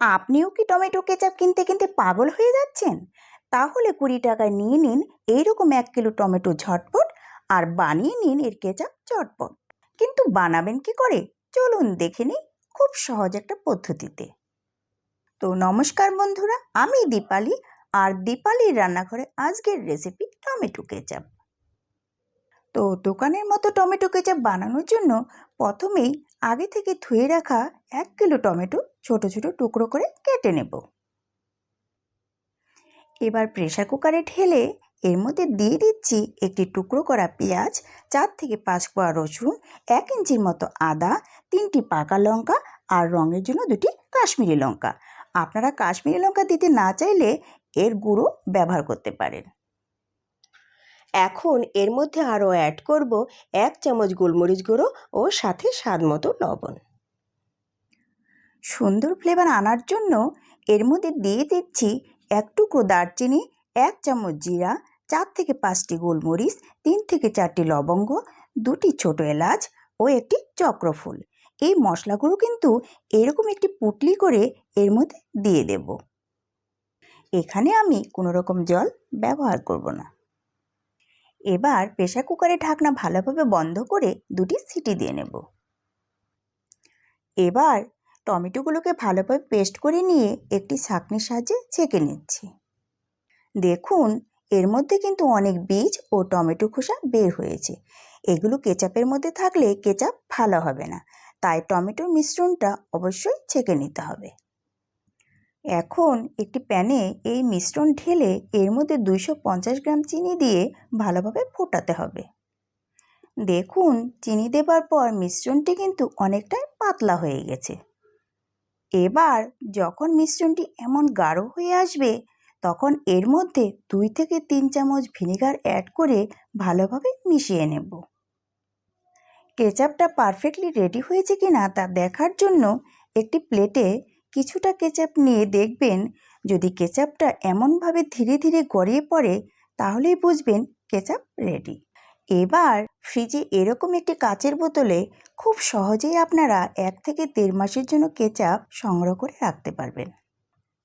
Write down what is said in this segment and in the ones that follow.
আপনিও কি tomato ketchup কিনতে কিনতে পাগল হয়ে যাচ্ছেন? তাহলে কুড়ি টাকায় নিয়ে নিন এইরকম এক কিলো টমেটো ঝটপট আর বানিয়ে নিন এর কেচাপ চটপট। কিন্তু বানাবেন কি করে? চলুন দেখে নিই খুব সহজ একটা পদ্ধতিতে। তো নমস্কার বন্ধুরা, আমি দীপালি আর দীপালির রান্নাঘরে আজকের রেসিপি টমেটো কেচাপ। তো দোকানের মতো টমেটো কেচাপ বানানোর জন্য প্রথমেই আগে থেকে ধুয়ে রাখা এক কিলো টমেটো ছোট ছোট টুকরো করে কেটে নেব। এবার প্রেশার কুকারে ঢেলে এর মধ্যে দিয়ে দিচ্ছি একটি টুকরো করা পেঁয়াজ, চার থেকে পাঁচ কোয়া রসুন, এক ইঞ্চির মতো আদা, তিনটি পাকা লঙ্কা আর রঙের জন্য দুটি কাশ্মীরি লঙ্কা। আপনারা কাশ্মীরি লঙ্কা দিতে না চাইলে এর গুঁড়ো ব্যবহার করতে পারেন। এখন এর মধ্যে আরও অ্যাড করব এক চামচ গোলমরিচ গুঁড়ো ও সাথে স্বাদ মতো লবণ। সুন্দর ফ্লেভার আনার জন্য এর মধ্যে দিয়ে দিচ্ছি এক টুকরো দারচিনি, এক চামচ জিরা, চার থেকে পাঁচটি গোলমরিচ, তিন থেকে চারটি লবঙ্গ, দুটি ছোট এলাচ ও একটি চক্রফুল। এই মশলাগুলো কিন্তু এরকম একটি পুটলি করে এর মধ্যে দিয়ে দেব। এখানে আমি কোনো রকম জল ব্যবহার করব না। এবার প্রেশার কুকারে ঢাকনা ভালোভাবে বন্ধ করে দুটি সিটি দিয়ে নেব। এবার টমেটোগুলোকে ভালোভাবে পেস্ট করে নিয়ে একটি ছাঁকনির সাহায্যে ছেঁকে নিচ্ছি। দেখুন, এর মধ্যে কিন্তু অনেক বীজ ও টমেটো খোসা বের হয়েছে। এগুলো কেচাপের মধ্যে থাকলে কেচাপ ভালো হবে না, তাই টমেটোর মিশ্রণটা অবশ্যই ছেঁকে নিতে হবে। এখন একটি প্যানে এই মিশ্রণ ঢেলে এর মধ্যে দুইশো পঞ্চাশ গ্রাম চিনি দিয়ে ভালোভাবে ফোটাতে হবে। দেখুন, চিনি দেবার পর মিশ্রণটি কিন্তু অনেকটাই পাতলা হয়ে গেছে। এবার যখন মিশ্রণটি এমন গাঢ় হয়ে আসবে, তখন এর মধ্যে দুই থেকে তিন চামচ ভিনেগার অ্যাড করে ভালোভাবে মিশিয়ে নেব। কেচাপটা পারফেক্টলি রেডি হয়েছে কি না তা দেখার জন্য একটি প্লেটে কিছুটা কেচাপ নিয়ে দেখবেন। যদি কেচাপটা এমনভাবে ধীরে ধীরে গড়িয়ে পড়ে, তাহলেই বুঝবেন কেচাপ রেডি। এবার ফ্রিজে এরকম একটি কাচের বোতলে খুব সহজেই আপনারা এক থেকে দেড় মাসের জন্য কেচাপ সংগ্রহ করে রাখতে পারবেন।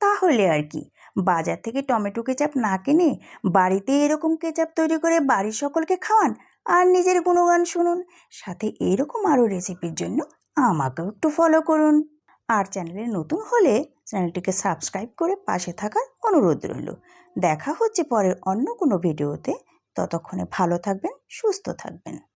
তাহলে আর কি, বাজার থেকে টমেটো কেচাপ না কিনে বাড়িতে এরকম কেচাপ তৈরি করে বাড়ির সকলকে খাওয়ান আর নিজের গুণগান শুনুন। সাথে এরকম আরও রেসিপির জন্য আমাকেও একটু ফলো করুন। আর চ্যানেলে নতুন হলে চ্যানেলটিকে সাবস্ক্রাইব করে পাশে থাকার অনুরোধ রইল। দেখা হচ্ছে পরের অন্য কোনো ভিডিওতে ততক্ষণে ভালো থাকবেন সুস্থ থাকবেন।